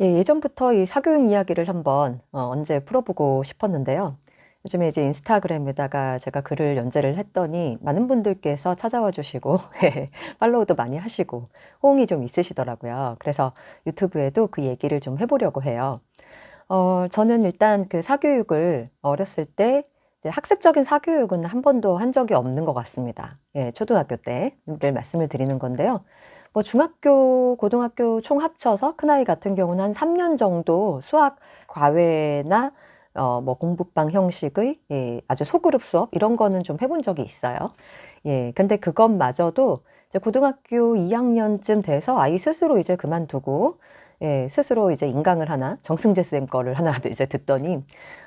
예, 예전부터 이 사교육 이야기를 한번 어, 언제 풀어보고 싶었는데요. 요즘에 이제 인스타그램에다가 제가 글을 연재를 했더니 많은 분들께서 찾아와 주시고 예, 팔로우도 많이 하시고 호응이 좀 있으시더라고요. 그래서 유튜브에도 그 얘기를 좀 해보려고 해요. 어, 저는 일단 그 사교육을 어렸을 때 학습적인 사교육은 한 번도 한 적이 없는 것 같습니다. 예, 초등학교 때를 말씀을 드리는 건데요. 뭐 중학교, 고등학교 총 합쳐서 큰아이 같은 경우는 한 3년 정도 수학 과외나 어, 뭐 공부방 형식의 예, 아주 소그룹 수업 이런 거는 좀 해본 적이 있어요. 예, 근데 그것마저도 이제 고등학교 2학년쯤 돼서 아이 스스로 이제 그만두고 예, 스스로 이제 인강을 하나 정승재 쌤 거를 하나 이제 듣더니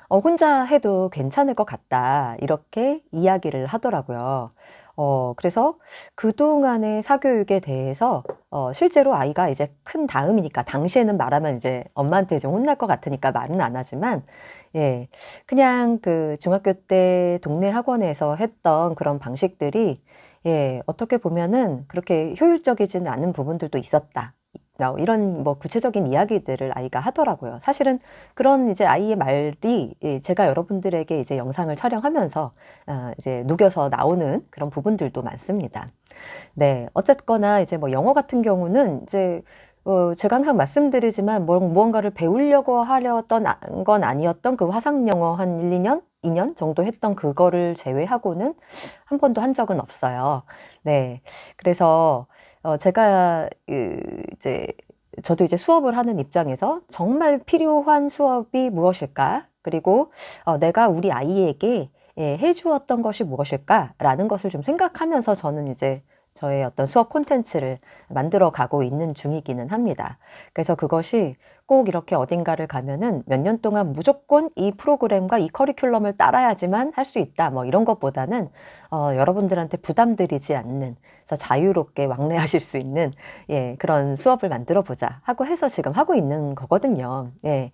어, 혼자 해도 괜찮을 것 같다 이렇게 이야기를 하더라고요. 어, 그래서 그동안의 사교육에 대해서 어, 실제로 아이가 이제 큰 다음이니까 당시에는 말하면 이제 엄마한테 좀 혼날 것 같으니까 말은 안 하지만 예, 그냥 그 중학교 때 동네 학원에서 했던 그런 방식들이 예, 어떻게 보면은 그렇게 효율적이지는 않은 부분들도 있었다. 이런 뭐 구체적인 이야기들을 아이가 하더라고요. 사실은 그런 이제 아이의 말이 예, 제가 여러분들에게 이제 영상을 촬영하면서 어, 이제 녹여서 나오는 그런 부분들도 많습니다. 네, 어쨌거나 이제 뭐 영어 같은 경우는 이제 어, 제가 항상 말씀드리지만 뭐, 무언가를 배우려고 하려던 건 아니었던 그 화상 영어 한 1, 2년, 2년 정도 했던 그거를 제외하고는 한 번도 한 적은 없어요. 네, 그래서 어, 제가 그 이제 저도 이제 수업을 하는 입장에서 정말 필요한 수업이 무엇일까? 그리고 어, 내가 우리 아이에게 예, 해주었던 것이 무엇일까라는 것을 좀 생각하면서 저는 이제 저의 어떤 수업 콘텐츠를 만들어 가고 있는 중이기는 합니다. 그래서 그것이 꼭 이렇게 어딘가를 가면은 몇 년 동안 무조건 이 프로그램과 이 커리큘럼을 따라야지만 할 수 있다. 뭐 이런 것보다는 어, 여러분들한테 부담드리지 않는 자유롭게 왕래하실 수 있는 예, 그런 수업을 만들어 보자 하고 해서 지금 하고 있는 거거든요. 예.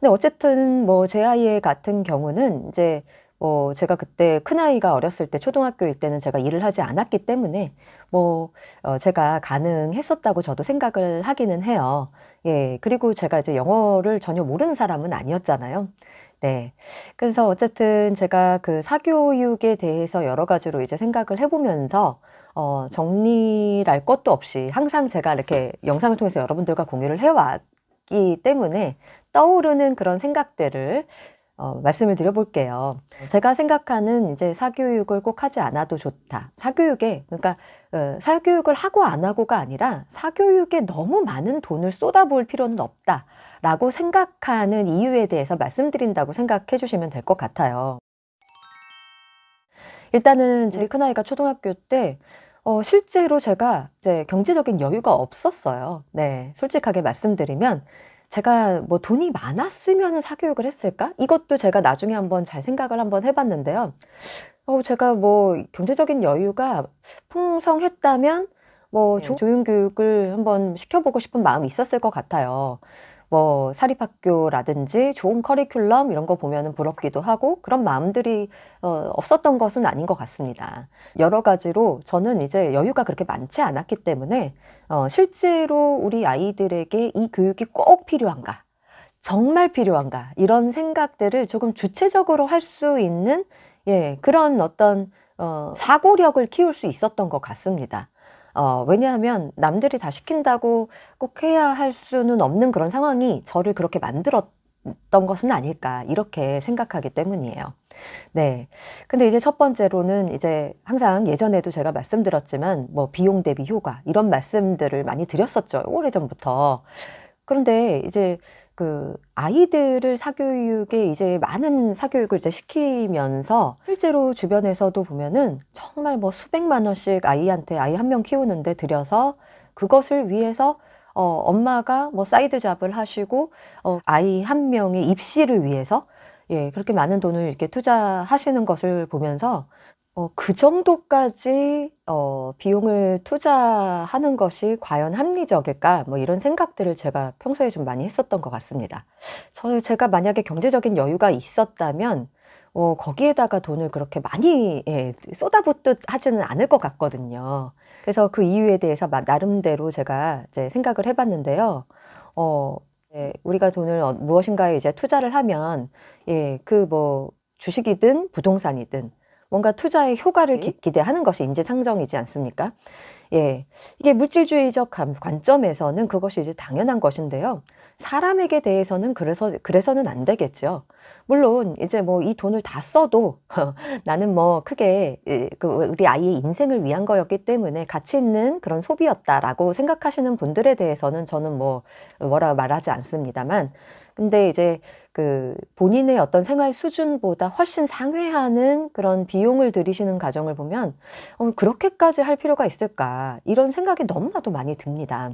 근데 어쨌든 뭐 제 아이 같은 경우는 이제 뭐 제가 그때 큰아이가 어렸을 때 초등학교일 때는 제가 일을 하지 않았기 때문에 뭐 어, 제가 가능했었다고 저도 생각을 하기는 해요. 예, 그리고 제가 이제 영어를 전혀 모르는 사람은 아니었잖아요. 네. 그래서 어쨌든 제가 그 사교육에 대해서 여러 가지로 이제 생각을 해보면서 어, 정리랄 것도 없이 항상 제가 이렇게 영상을 통해서 여러분들과 공유를 해왔기 때문에 떠오르는 그런 생각들을 어, 말씀을 드려볼게요. 제가 생각하는 이제 사교육을 꼭 하지 않아도 좋다. 사교육에, 그러니까, 어, 사교육을 하고 안 하고가 아니라 사교육에 너무 많은 돈을 쏟아부을 필요는 없다. 라고 생각하는 이유에 대해서 말씀드린다고 생각해 주시면 될 것 같아요. 일단은 제 큰아이가 초등학교 때, 어, 실제로 제가 이제 경제적인 여유가 없었어요. 네. 솔직하게 말씀드리면, 제가 뭐 돈이 많았으면 사교육을 했을까? 이것도 제가 나중에 한번 잘 생각을 한번 해봤는데요. 어, 제가 뭐 경제적인 여유가 풍성했다면 뭐 네. 조윤교육을 한번 시켜보고 싶은 마음이 있었을 것 같아요. 뭐 사립학교라든지 좋은 커리큘럼 이런 거 보면은 부럽기도 하고 그런 마음들이 어, 없었던 것은 아닌 것 같습니다. 여러 가지로 저는 이제 여유가 그렇게 많지 않았기 때문에 어, 실제로 우리 아이들에게 이 교육이 꼭 필요한가? 정말 필요한가? 이런 생각들을 조금 주체적으로 할 수 있는 예, 그런 어떤 어, 사고력을 키울 수 있었던 것 같습니다. 어, 왜냐하면 남들이 다 시킨다고 꼭 해야 할 수는 없는 그런 상황이 저를 그렇게 만들었던 것은 아닐까 이렇게 생각하기 때문이에요. 네. 근데 이제 첫 번째로는 이제 항상 예전에도 제가 말씀드렸지만 뭐 비용 대비 효과 이런 말씀들을 많이 드렸었죠. 오래전부터. 그런데 이제 그 아이들을 사교육에 이제 많은 사교육을 이제 시키면서 실제로 주변에서도 보면은 정말 뭐 수백만 원씩 아이한테 아이 한 명 키우는데 들여서 그것을 위해서 어 엄마가 뭐 사이드 잡을 하시고 어 아이 한 명의 입시를 위해서 예 그렇게 많은 돈을 이렇게 투자하시는 것을 보면서 어, 그 정도까지 어, 비용을 투자하는 것이 과연 합리적일까? 뭐 이런 생각들을 제가 평소에 좀 많이 했었던 것 같습니다. 저 제가 만약에 경제적인 여유가 있었다면 어, 거기에다가 돈을 그렇게 많이 예, 쏟아붓듯 하지는 않을 것 같거든요. 그래서 그 이유에 대해서 나름대로 제가 이제 생각을 해봤는데요. 어, 예, 우리가 돈을 어, 무엇인가에 이제 투자를 하면 예, 그 뭐 주식이든 부동산이든 뭔가 투자의 효과를 기, 기대하는 것이 인지상정이지 않습니까? 예, 이게 물질주의적 감- 관점에서는 그것이 이제 당연한 것인데요. 사람에게 대해서는 그래서 그래서는 안 되겠죠. 물론 이제 뭐 이 돈을 다 써도 나는 뭐 크게 예, 그 우리 아이의 인생을 위한 거였기 때문에 가치 있는 그런 소비였다라고 생각하시는 분들에 대해서는 저는 뭐 뭐라 말하지 않습니다만 근데 이제 그 본인의 어떤 생활 수준보다 훨씬 상회하는 그런 비용을 들이시는 가정을 보면 어, 그렇게까지 할 필요가 있을까 이런 생각이 너무나도 많이 듭니다.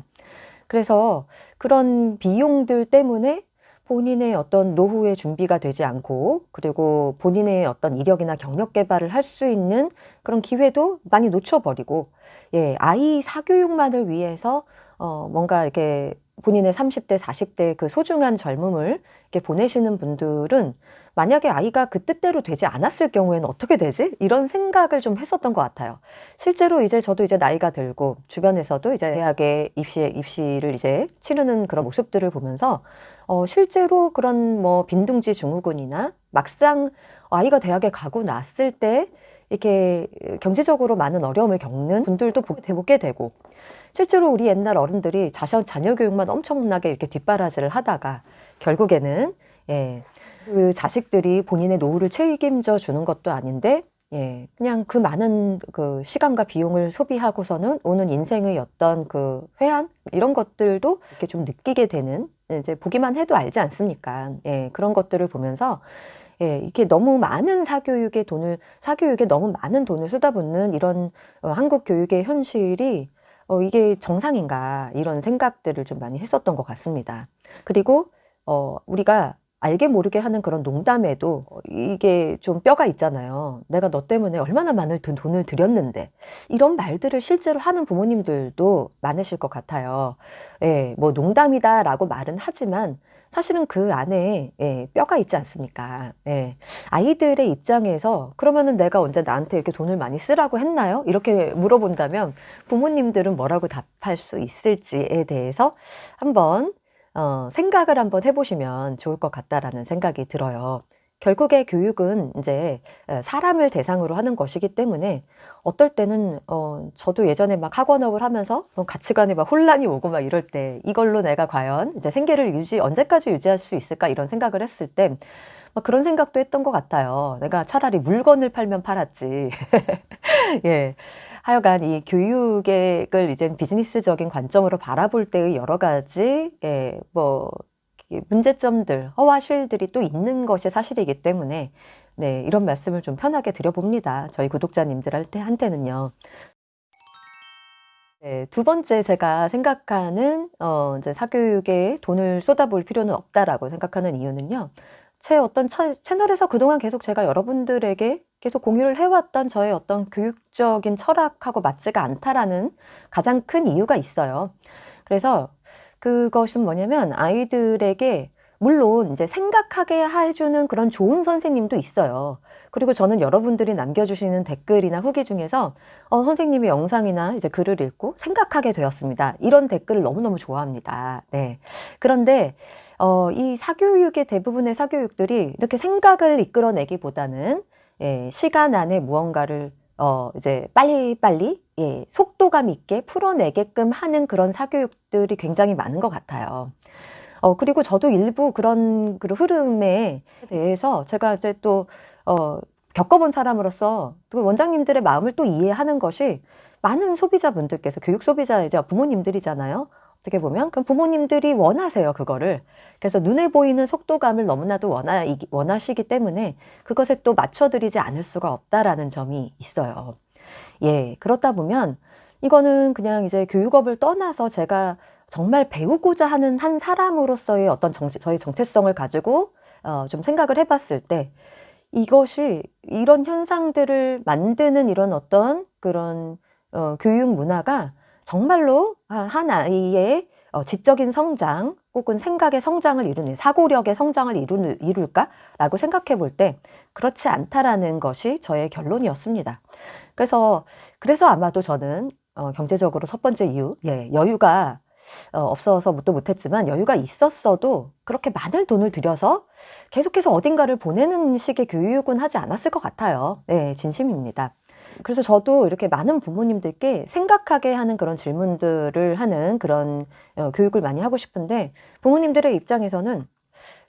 그래서 그런 비용들 때문에 본인의 어떤 노후의 준비가 되지 않고 그리고 본인의 어떤 이력이나 경력 개발을 할 수 있는 그런 기회도 많이 놓쳐버리고 예, 아이 사교육만을 위해서 어, 뭔가 이렇게 본인의 30대, 40대 그 소중한 젊음을 이렇게 보내시는 분들은 만약에 아이가 그 뜻대로 되지 않았을 경우에는 어떻게 되지? 이런 생각을 좀 했었던 것 같아요. 실제로 이제 저도 이제 나이가 들고 주변에서도 이제 대학에 입시, 입시를 이제 치르는 그런 모습들을 보면서 어, 실제로 그런 뭐 빈둥지 증후군이나 막상 아이가 대학에 가고 났을 때 이렇게 경제적으로 많은 어려움을 겪는 분들도 보게 되고 실제로 우리 옛날 어른들이 자녀, 자녀 교육만 엄청나게 이렇게 뒷바라지를 하다가 결국에는 예, 그 자식들이 본인의 노후를 책임져 주는 것도 아닌데 예, 그냥 그 많은 그 시간과 비용을 소비하고서는 오는 인생의 어떤 그 회한 이런 것들도 이렇게 좀 느끼게 되는 이제 보기만 해도 알지 않습니까? 예, 그런 것들을 보면서 예, 이렇게 너무 많은 사교육에 돈을 사교육에 너무 많은 돈을 쏟아붓는 이런 어, 한국 교육의 현실이 어, 이게 정상인가 이런 생각들을 좀 많이 했었던 것 같습니다. 그리고 어, 우리가 알게 모르게 하는 그런 농담에도 어, 이게 좀 뼈가 있잖아요. 내가 너 때문에 얼마나 많은 돈- 돈을 들였는데 이런 말들을 실제로 하는 부모님들도 많으실 것 같아요. 예, 뭐 농담이다라고 말은 하지만 사실은 그 안에 예, 뼈가 있지 않습니까? 예, 아이들의 입장에서 그러면은 내가 언제 나한테 이렇게 돈을 많이 쓰라고 했나요? 이렇게 물어본다면 부모님들은 뭐라고 답할 수 있을지에 대해서 한번 어, 생각을 한번 해보시면 좋을 것 같다라는 생각이 들어요. 결국에 교육은 이제 에, 사람을 대상으로 하는 것이기 때문에 어떨 때는 어, 저도 예전에 막 학원업을 하면서 뭐 가치관에 막 혼란이 오고 막 이럴 때 이걸로 내가 과연 이제 생계를 유지 언제까지 유지할 수 있을까 이런 생각을 했을 때 막 그런 생각도 했던 것 같아요. 내가 차라리 물건을 팔면 팔았지. 예. 하여간 이 교육을 이제 비즈니스적인 관점으로 바라볼 때의 여러 가지 예, 뭐 문제점들, 허와실들이 또 있는 것이 사실이기 때문에 네, 이런 말씀을 좀 편하게 드려봅니다. 저희 구독자님들한테는요. 네, 두 번째 제가 생각하는 어, 이제 사교육에 돈을 쏟아볼 필요는 없다라고 생각하는 이유는요. 제 어떤 처- 채널에서 그동안 계속 제가 여러분들에게 계속 공유를 해왔던 저의 어떤 교육적인 철학하고 맞지가 않다라는 가장 큰 이유가 있어요. 그래서 그것은 뭐냐면 아이들에게 물론 이제 생각하게 해주는 그런 좋은 선생님도 있어요. 그리고 저는 여러분들이 남겨주시는 댓글이나 후기 중에서 어, 선생님의 영상이나 이제 글을 읽고 생각하게 되었습니다. 이런 댓글을 너무너무 좋아합니다. 네. 그런데 어, 이 사교육의 대부분의 사교육들이 이렇게 생각을 이끌어내기보다는 예, 시간 안에 무언가를 어, 이제 빨리빨리 예, 속도감 있게 풀어내게끔 하는 그런 사교육들이 굉장히 많은 것 같아요. 어, 그리고 저도 일부 그런 그 흐름에 대해서 제가 이제 또, 어, 겪어본 사람으로서 또 원장님들의 마음을 또 이해하는 것이 많은 소비자분들께서 교육 소비자 이제 부모님들이잖아요. 어떻게 보면 그럼 부모님들이 원하세요 그거를 그래서 눈에 보이는 속도감을 너무나도 원하, 원하시기 때문에 그것에 또 맞춰드리지 않을 수가 없다라는 점이 있어요. 예, 그렇다 보면 이거는 그냥 이제 교육업을 떠나서 제가 정말 배우고자 하는 한 사람으로서의 어떤 정체, 저희 정체성을 가지고 어, 좀 생각을 해봤을 때 이것이 이런 현상들을 만드는 이런 어떤 그런 어, 교육 문화가 정말로 아이의 어, 지적인 성장 혹은 생각의 성장을 이루는 사고력의 성장을 이루, 이룰까라고 생각해 볼 때 그렇지 않다라는 것이 저의 결론이었습니다. 그래서 그래서 아마도 저는 어, 경제적으로 첫 번째 이유, 예, 여유가 어, 없어서 또 못했지만 여유가 있었어도 그렇게 많은 돈을 들여서 계속해서 어딘가를 보내는 식의 교육은 하지 않았을 것 같아요. 네, 진심입니다. 그래서 저도 이렇게 많은 부모님들께 생각하게 하는 그런 질문들을 하는 그런 어, 교육을 많이 하고 싶은데 부모님들의 입장에서는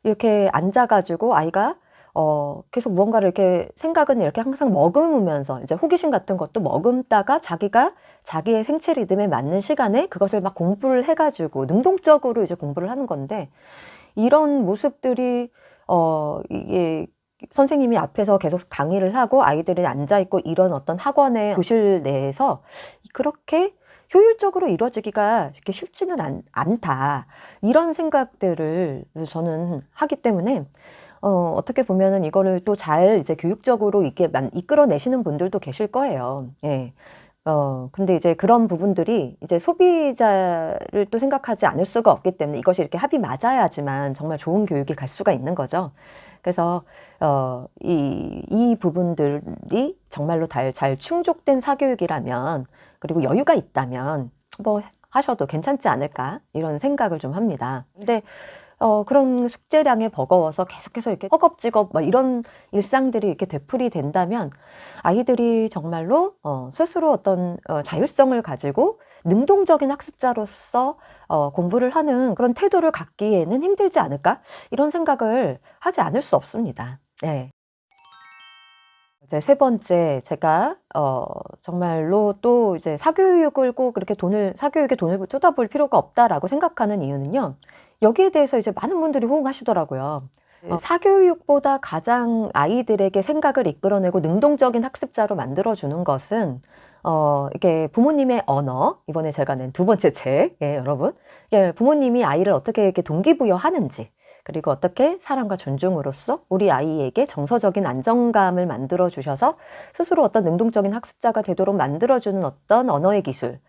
이렇게 앉아가지고 아이가 어, 계속 무언가를 이렇게 생각은 이렇게 항상 머금으면서 이제 호기심 같은 것도 머금다가 자기가 자기의 생체 리듬에 맞는 시간에 그것을 막 공부를 해가지고 능동적으로 이제 공부를 하는 건데 이런 모습들이 어, 이게 선생님이 앞에서 계속 강의를 하고 아이들이 앉아있고 이런 어떤 학원의 교실 내에서 그렇게 효율적으로 이루어지기가 이렇게 쉽지는 않, 않다. 이런 생각들을 저는 하기 때문에 어, 어떻게 보면은 이거를 또 잘 이제 교육적으로 이게 만, 이끌어내시는 분들도 계실 거예요. 예. 어, 근데 이제 그런 부분들이 이제 소비자를 또 생각하지 않을 수가 없기 때문에 이것이 이렇게 합이 맞아야지만 정말 좋은 교육이 갈 수가 있는 거죠. 그래서, 어, 이, 이 부분들이 정말로 잘, 잘 충족된 사교육이라면, 그리고 여유가 있다면, 뭐, 하셔도 괜찮지 않을까, 이런 생각을 좀 합니다. 근데, 어, 그런 숙제량에 버거워서 계속해서 이렇게 허겁지겁 막 이런 일상들이 이렇게 되풀이 된다면 아이들이 정말로 어, 스스로 어떤 어, 자율성을 가지고 능동적인 학습자로서 어, 공부를 하는 그런 태도를 갖기에는 힘들지 않을까? 이런 생각을 하지 않을 수 없습니다. 네. 이제 세 번째 제가 어 정말로 또 이제 사교육을 꼭 그렇게 돈을 사교육에 돈을 쏟아볼 필요가 없다라고 생각하는 이유는요. 여기에 대해서 이제 많은 분들이 호응하시더라고요. 어, 사교육보다 가장 아이들에게 생각을 이끌어내고 능동적인 학습자로 만들어주는 것은 어, 이게 부모님의 언어, 이번에 제가 낸 두 번째 책, 예, 여러분. 예, 부모님이 아이를 어떻게 이렇게 동기부여하는지, 그리고 어떻게 사랑과 존중으로써 우리 아이에게 정서적인 안정감을 만들어 주셔서 스스로 어떤 능동적인 학습자가 되도록 만들어 주는 어떤 언어의 기술에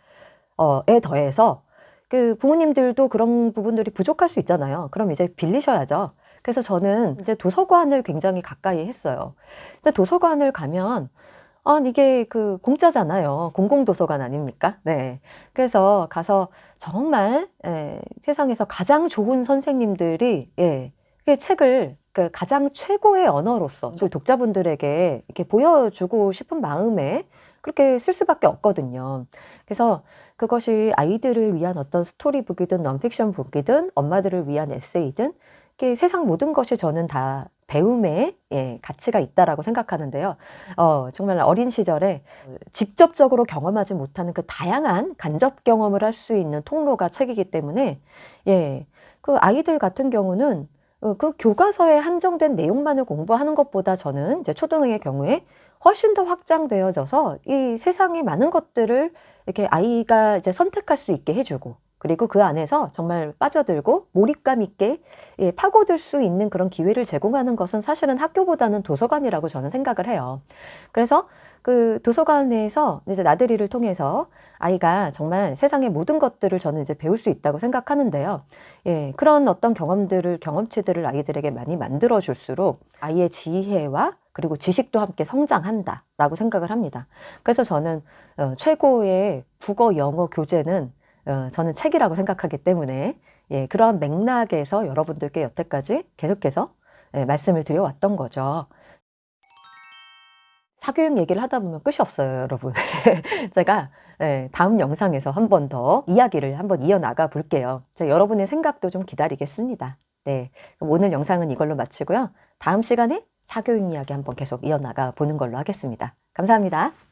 더해서 그 부모님들도 그런 부분들이 부족할 수 있잖아요. 그럼 이제 빌리셔야죠. 그래서 저는 이제 도서관을 굉장히 가까이 했어요. 이제 도서관을 가면 아, 이게 그 공짜잖아요. 공공도서관 아닙니까? 네. 그래서 가서 정말 예, 세상에서 가장 좋은 선생님들이 예, 그 책을 그 가장 최고의 언어로서 또 독자분들에게 이렇게 보여주고 싶은 마음에 그렇게 쓸 수밖에 없거든요. 그래서 그것이 아이들을 위한 어떤 스토리북이든 넌픽션 북이든 엄마들을 위한 에세이든 세상 모든 것이 저는 다 배움의 예, 가치가 있다라고 생각하는데요. 어, 정말 어린 시절에 직접적으로 경험하지 못하는 그 다양한 간접 경험을 할 수 있는 통로가 책이기 때문에 예, 그 아이들 같은 경우는 어, 그 교과서에 한정된 내용만을 공부하는 것보다 저는 이제 초등의 경우에 훨씬 더 확장되어져서 이 세상의 많은 것들을 이렇게 아이가 이제 선택할 수 있게 해주고 그리고 그 안에서 정말 빠져들고 몰입감 있게 예, 파고들 수 있는 그런 기회를 제공하는 것은 사실은 학교보다는 도서관이라고 저는 생각을 해요. 그래서 그 도서관 에서 이제 나들이를 통해서 아이가 정말 세상의 모든 것들을 저는 이제 배울 수 있다고 생각하는데요. 예, 그런 어떤 경험들을, 경험치들을 아이들에게 많이 만들어 줄수록 아이의 지혜와 그리고 지식도 함께 성장한다라고 생각을 합니다. 그래서 저는 어, 최고의 국어 영어 교재는 어, 저는 책이라고 생각하기 때문에 예, 그런 맥락에서 여러분들께 여태까지 계속해서 예, 말씀을 드려왔던 거죠. 사교육 얘기를 하다 보면 끝이 없어요, 여러분. 제가 예, 다음 영상에서 한 번 더 이야기를 한번 이어나가 볼게요. 제가 여러분의 생각도 좀 기다리겠습니다. 네, 오늘 영상은 이걸로 마치고요. 다음 시간에 사교육 이야기 한번 계속 이어나가 보는 걸로 하겠습니다. 감사합니다.